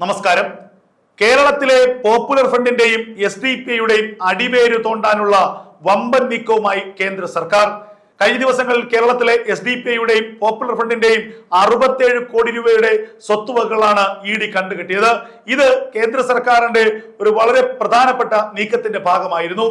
നമസ്കാരം. കേരളത്തിലെ പോപ്പുലർ ഫ്രണ്ടിന്റെയും എസ് ഡി പി യുടെയും അടിവേര് തോണ്ടാനുള്ള വമ്പൻ നീക്കവുമായി കേന്ദ്ര സർക്കാർ. കഴിഞ്ഞ ദിവസങ്ങളിൽ കേരളത്തിലെ എസ് ഡി പി ഐയുടെയും പോപ്പുലർ ഫ്രണ്ടിന്റെയും അറുപത്തേഴ് കോടി രൂപയുടെ സ്വത്തുവകകളാണ് ഇ ഡി കണ്ടുകിട്ടിയത്. ഇത് കേന്ദ്ര സർക്കാരിന്റെ ഒരു വളരെ പ്രധാനപ്പെട്ട നീക്കത്തിന്റെ ഭാഗമായിരുന്നു.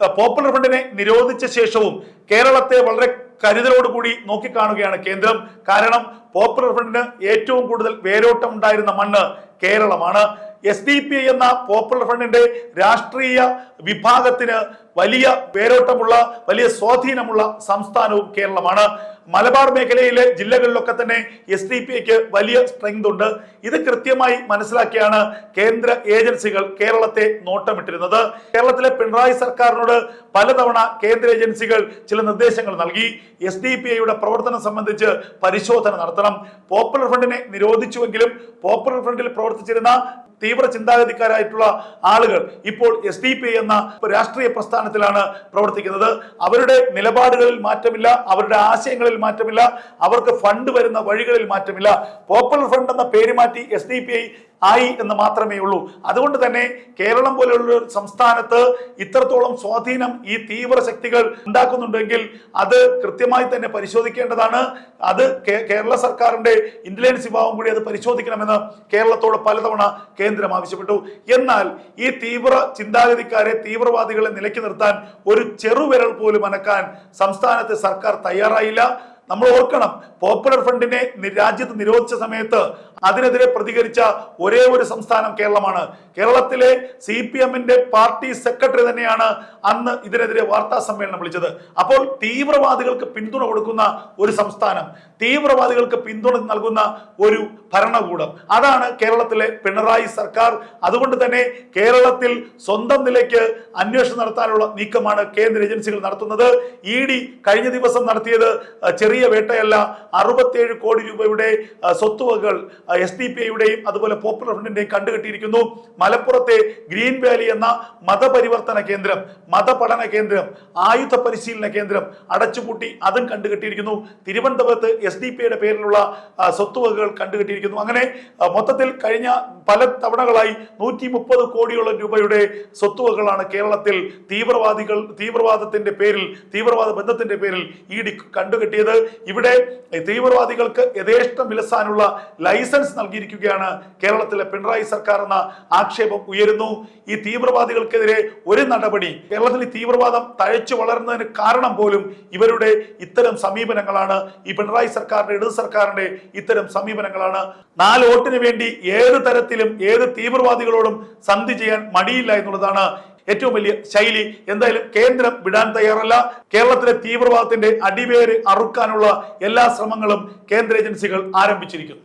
പോപ്പുലർ ഫ്രണ്ടിനെ നിരോധിച്ച ശേഷവും കേരളത്തെ വളരെ കരുതലോടുകൂടി നോക്കിക്കാണുകയാണ് കേന്ദ്രം. കാരണം പോപ്പുലർ ഫ്രണ്ടിന് ഏറ്റവും കൂടുതൽ വേരോട്ടം ഉണ്ടായിരുന്ന മണ്ണ് കേരളമാണ്. എസ് ഡി പി എന്ന പോപ്പുലർ ഫ്രണ്ടിന്റെ രാഷ്ട്രീയ വിഭാഗത്തിന് വലിയ വേരോട്ടമുള്ള വലിയ സ്വാധീനമുള്ള സംസ്ഥാനവും കേരളമാണ്. മലബാർ മേഖലയിലെ ജില്ലകളിലൊക്കെ തന്നെ എസ് ഡി പി ഐക്ക് വലിയ സ്ട്രെങ്ത് ഉണ്ട്. ഇത് കൃത്യമായി മനസ്സിലാക്കിയാണ് കേന്ദ്ര ഏജൻസികൾ കേരളത്തെ നോട്ടമിട്ടിരുന്നത്. കേരളത്തിലെ പിണറായി സർക്കാരിനോട് പലതവണ കേന്ദ്ര ഏജൻസികൾ ചില നിർദ്ദേശങ്ങൾ നൽകി. എസ് ഡി പി ഐയുടെ പ്രവർത്തനം സംബന്ധിച്ച് പരിശോധന നടത്തണം. പോപ്പുലർ ഫ്രണ്ടിനെ നിരോധിച്ചുവെങ്കിലും പോപ്പുലർ ഫ്രണ്ടിൽ പ്രവർത്തിച്ചിരുന്ന തീവ്ര ചിന്താഗതിക്കാരായിട്ടുള്ള ആളുകൾ ഇപ്പോൾ എസ് ഡി പി എന്ന രാഷ്ട്രീയ പ്രസ്ഥാനത്തിലാണ് പ്രവർത്തിക്കുന്നത്. അവരുടെ നിലപാടുകളിൽ മാറ്റമില്ല അവരുടെ ആശയങ്ങളിൽ മാറ്റമില്ല അവർക്ക് ഫണ്ട് വരുന്ന വഴികളിൽ മാറ്റമില്ല. പോപ്പുലർ ഫ്രണ്ട് എന്ന പേര് മാറ്റി എസ് ഡി പി ഐ ആയി എന്ന് മാത്രമേ ഉള്ളൂ. അതുകൊണ്ട് തന്നെ കേരളം പോലെയുള്ള ഒരു സംസ്ഥാനത്ത് ഇത്രത്തോളം സ്വാധീനം ഈ തീവ്ര ശക്തികൾ ഉണ്ടാക്കുന്നുണ്ടെങ്കിൽ അത് കൃത്യമായി തന്നെ പരിശോധിക്കേണ്ടതാണ്. അത് കേരള സർക്കാരിന്റെ ഇന്റലിജൻസ് വിഭാഗം കൂടി അത് പരിശോധിക്കണമെന്ന് കേരളത്തോട് പലതവണ കേന്ദ്രം ആവശ്യപ്പെട്ടു. എന്നാൽ ഈ തീവ്ര ചിന്താഗതിക്കാരെ തീവ്രവാദികളെ നിലയ്ക്ക് നിർത്താൻ ഒരു ചെറുവിരൽ പോലും അനക്കാൻ സംസ്ഥാനത്തെ സർക്കാർ തയ്യാറായില്ല. നമ്മൾ ഓർക്കണം പോപ്പുലർ ഫ്രണ്ടിനെ രാജ്യത്ത് നിരോധിച്ച സമയത്ത് അതിനെതിരെ പ്രതികരിച്ച ഒരേ ഒരു സംസ്ഥാനം കേരളമാണ്. കേരളത്തിലെ സി പി എമ്മിന്റെ പാർട്ടി സെക്രട്ടറി തന്നെയാണ് അന്ന് ഇതിനെതിരെ വാർത്താ സമ്മേളനം വിളിച്ചത്. അപ്പോൾ തീവ്രവാദികൾക്ക് പിന്തുണ കൊടുക്കുന്ന ഒരു സംസ്ഥാനം തീവ്രവാദികൾക്ക് പിന്തുണ നൽകുന്ന ഒരു ഭരണകൂടം. അതാണ് കേരളത്തിലെ പിണറായി സർക്കാർ. അതുകൊണ്ട് തന്നെ കേരളത്തിൽ സ്വന്തം നിലയ്ക്ക് അന്വേഷണം നടത്താനുള്ള നീക്കമാണ് കേന്ദ്ര ഏജൻസികൾ നടത്തുന്നത്. ഇ ഡി കഴിഞ്ഞ ദിവസം നടത്തിയത് ചെറിയ വേട്ടയല്ല അറുപത്തിയേഴ് കോടി രൂപയുടെ അഹ്, സ്വത്തുവകൾ എസ് ഡി പി ഐയുടെയും അതുപോലെ പോപ്പുലർ ഫ്രണ്ടിന്റെയും കണ്ടുകെട്ടിയിരിക്കുന്നു. മലപ്പുറത്തെ ഗ്രീൻ വാലി എന്ന മതപരിവർത്തന കേന്ദ്രം മതപഠന കേന്ദ്രം ആയുധ പരിശീലന കേന്ദ്രം അടച്ചുപൂട്ടി അതും കണ്ടുകെട്ടിയിരിക്കുന്നു. തിരുവനന്തപുരത്ത് എസ് ഡി പി ഐയുടെ പേരിലുള്ള സ്വത്തുവകകൾ കണ്ടുകെട്ടിയിരിക്കുന്നു. അങ്ങനെ മൊത്തത്തിൽ കഴിഞ്ഞ പല തവണകളായി നൂറ്റി മുപ്പത് കോടിയോളം രൂപയുടെ സ്വത്തുവകളാണ് കേരളത്തിൽ തീവ്രവാദികൾ തീവ്രവാദത്തിന്റെ പേരിൽ തീവ്രവാദ ബന്ധത്തിന്റെ പേരിൽ ഇ ഡി കണ്ടുകെട്ടിയത്. ഇവിടെ തീവ്രവാദികൾക്ക് യഥേഷ്ടം വിലസാനുള്ള ലൈസൻസ് നൽകിയിരിക്കുകയാണ്. കേരളത്തിലെ പിണറായി സർക്കാർ എന്ന ആക്ഷേപം ഉയരുന്നു. ഈ തീവ്രവാദികൾക്കെതിരെ ഒരു നടപടി കേരളത്തിൽ തീവ്രവാദം തഴച്ചു വളർന്നതിന് കാരണം പോലും ഇവരുടെ ഇത്തരം സമീപനങ്ങളാണ്. ഈ പിണറായി സർക്കാരിന്റെ ഇടതു സർക്കാരിന്റെ ഇത്തരം സമീപനങ്ങളാണ്. നാല് വോട്ടിന് വേണ്ടി ഏത് തരത്തിലും ഏത് തീവ്രവാദികളോടും സന്ധി ചെയ്യാൻ മടിയില്ല എന്നുള്ളതാണ് ഏറ്റവും വലിയ ശൈലി. എന്തായാലും കേന്ദ്രം വിടാൻ തയ്യാറല്ല. കേരളത്തിലെ തീവ്രവാദത്തിന്റെ അടിവേര് അറുക്കാനുള്ള എല്ലാ ശ്രമങ്ങളും കേന്ദ്ര ഏജൻസികൾ ആരംഭിച്ചിരിക്കുന്നു.